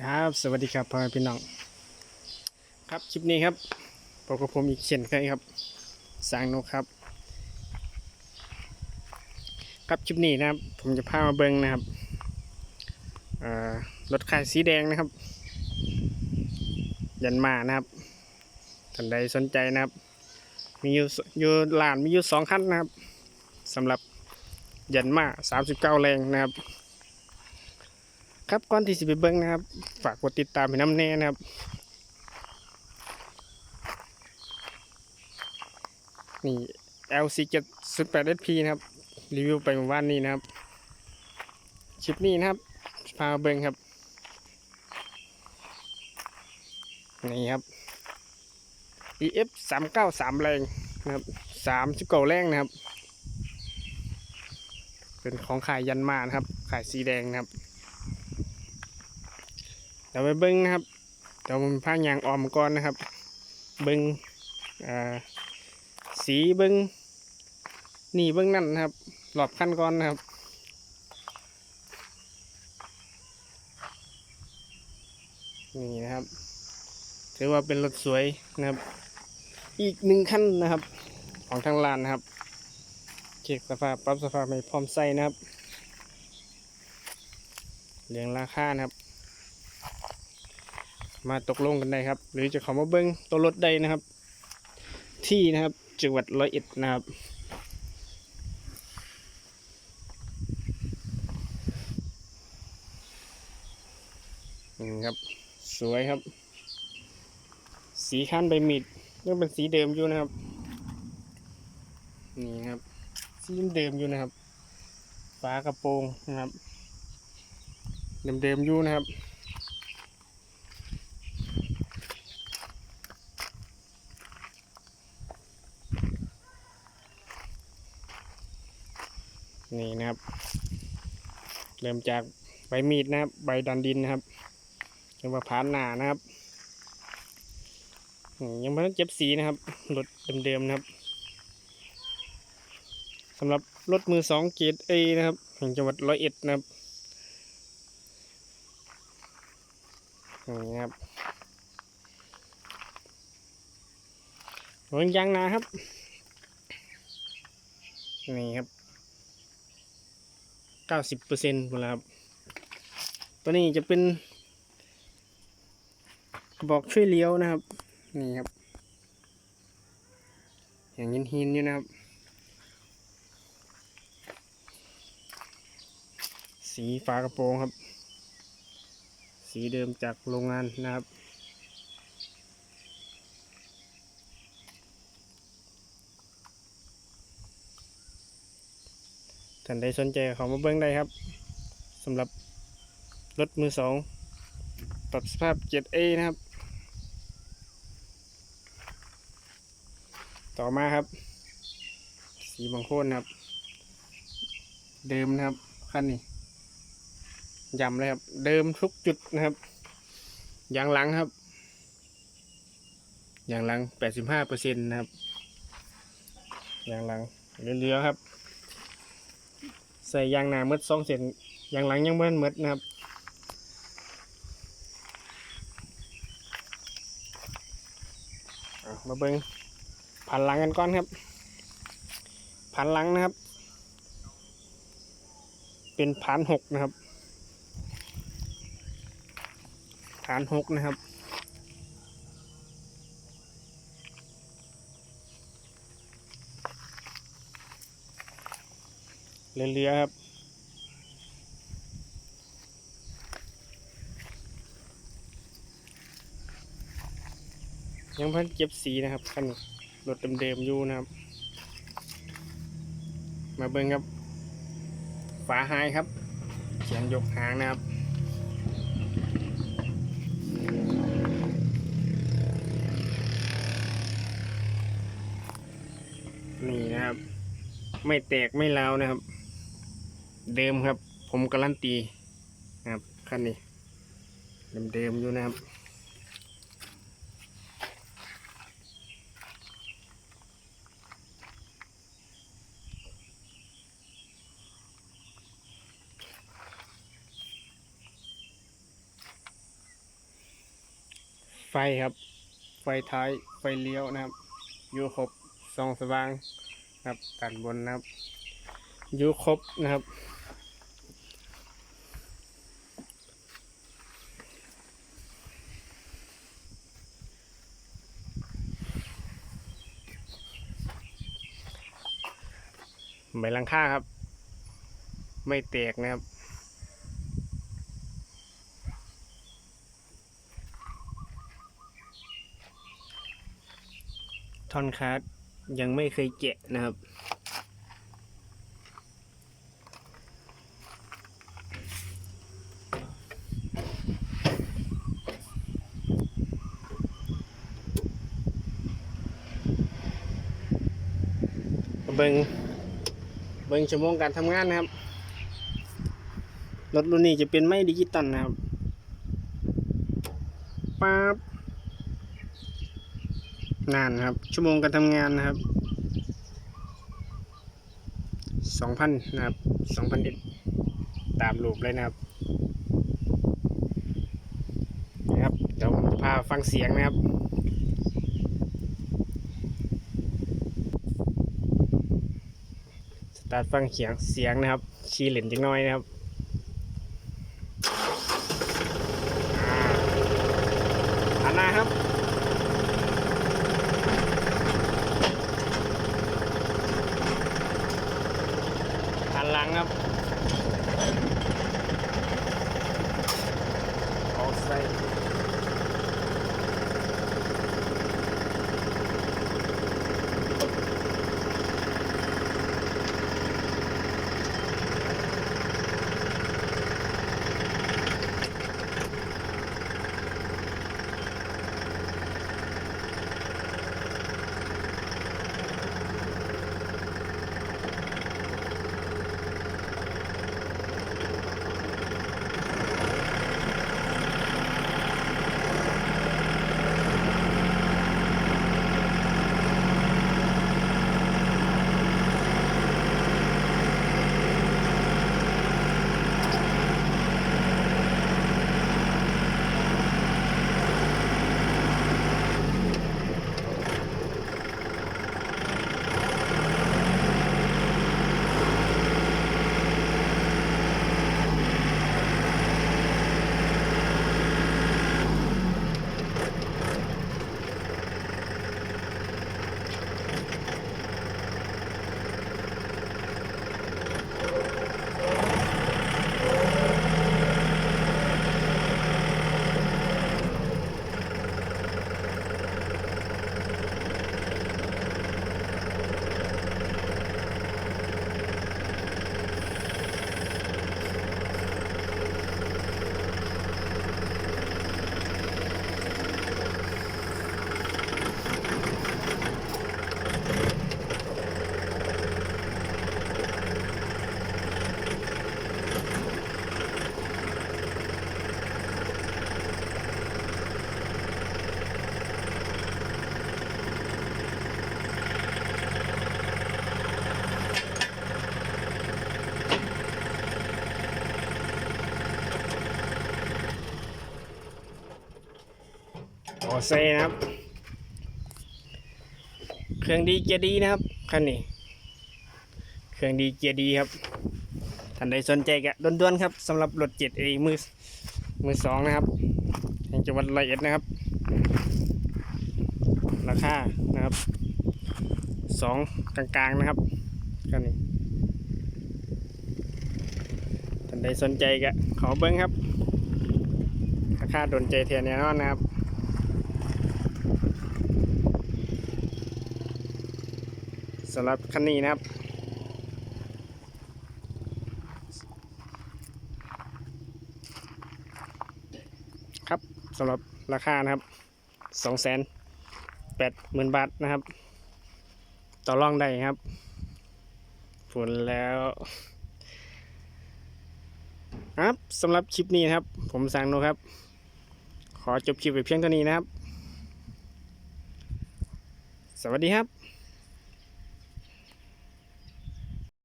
ครับสวัสดีครับพ่อพี่น้อง ครับคลิปนี้ครับพบกับผมอีกเช่นเคยครับสางนกครับ ครับคลิปนี้นะครับ ผมจะพามาเบิ้งนะครับรถขายสีแดงนะครับ ยันมานะครับท่านใดสนใจนะครับ มีอยู่อยู่ลานมีอยู่สองคันนะครับสำหรับยันมา39แรงนะครับ ครับก่อนที่จะไปเบิ้งนะครับ ฝากกดติดตามให้น้ำแน่นะครับนี่ LC 7 8 SP นะครับ รีวิวไปเมื่อวานนี้นะครับคลิปนี้นะครับพามาเบิ้งครับ นี่ครับ EF 393 แรงนะครับ 39 แรงนะครับ เป็นของขายยันมานะครับ ขายสีแดงนะครับ เดี๋ยวไปเบิ้งนะครับเดี๋ยวผมพางยางออมก่อนนะครับ เบิ้งสีเบิ้งนี่เบิ้งนั่นนะครับหลอบขั้นก่อนนะครับนี่นะครับถือว่าเป็นรถสวยนะครับ อีกหนึ่งขั้นนะครับ ของทางลานนะครับเช็คสภาพปรับสภาพไม่พร้อมใส่นะครับเรียงราคานะครับ มาตกลงกันได้ครับ หรือจะข้ามาเบิ้งตัวรถได้นะครับ ที่นะครับจังหวัดร้อยเอ็ดนะครับนี่ครับ สวยครับ สีคันใบมีดยังเป็นสีเดิมอยู่นะครับ นี่ครับ สีเดิมอยู่นะครับ ฝากระโปรงนะครับ เดิมๆอยู่นะครับ นี่นะครับ เริ่มจากใบมีดนะครับ ใบดันดินนะครับเรียกว่าผานหนานะครับ ยังไม่ต้องเจ็บสีนะครับรถเดิมๆนะครับสำหรับรถมือสองเกียร์เอนะครับแห่งจังหวัดร้อยเอ็ดนะครับนี่ครับรถยางนาครับ นี่ครับ ก้าสิบเปอร์เซ็นต์หมดแล้วครับตัวนี้จะเป็นกระบอกช่วยเลี้ยวนะครับ นี่ครับ อย่างยินหินอยู่นะครับ สีฝากระโปรงครับ สีเดิมจากโรงงานนะครับ ท่านใดสนใจเขามาเบิ้งได้ครับสำหรับรถมือสองปรับสภาพ 7A นะครับ ต่อมาครับ สีบางโคนนครับ เดิมนะครับคันนี้ย้ำเลยครับ เดิมทุกจุดนะครับยางหลังครับยางหลัง 85%นะครับยางหลังเหลือๆครับ ใส่ยางหนาเมดสองเส้นยางหลังยังเมื่อนมดนะครับมาเบิงผ่านหลังกันก่อนครับผ่านหลังนะครับ เป็นผ่านหกนะครับผ่านหกนะครับ เรือๆครับ ยังพิ่งเก็บสีนะครับคันรถเดิมๆอยู่นะครับ มาเบิ่งครับ ฝาหายครับเขียนยกหางนะครับนี่นะครับ ไม่แตกไม่ร้านะครับ เดิมครับ ผมการันตีนะครับคันนี้ เดิมๆอยู่นะครับไฟครับ ไฟท้าย ไฟเลี้ยวนะครับอยู่ครบสองสว่างนะครับด้านบนนะครับอยู่ครบนะครับ ใบลังค่าครับ ไม่แตกนะครับท่อนคาร์ดยังไม่เคยแกะนะครับ เบิง บิงชั่วโมงการทำงานนะครับ รถรุ่นนี้จะเป็นไม่ดิจิตอลนะครับป๊าบนานครับ ชั่วโมงการทำงานนะครับสองพันนะครับสองพันเอ็ดตามรูปเลยนะครับนะครับเดี๋ยวผมจะพาฟังเสียงนะครับ ตัดฟังเสียงเสียงนะครับ ชีเหล่นจังน้อยนะครับ ออกไซนะครับ เครื่องดีเกียร์ดีนะครับคันนี้ เครื่องดีเกียร์ดีครับ ท่านใดสนใจก็ด่วนๆครับสำหรับรถเจ็ดเอมือมือสองนะครับแห่งจังหวัดร้อยเอ็ดนะครับ ราคานะครับสองกลางๆนะครับคันนี้ท่านใดสนใจก็ขอเบิ้งครับราคาโดนใจแทนแน่นอนนะครับ สำหรับคันนี้นะครับ ครับสำหรับราคานะครับสองแสนแปดหมื่นบาทนะครับ ต่อรองได้ครับผลแล้วครับสำหรับคลิปนี้นะครับ ผมสังโนครับ ขอจบคลิปไปเพียงเท่านี้นะครับ สวัสดีครับ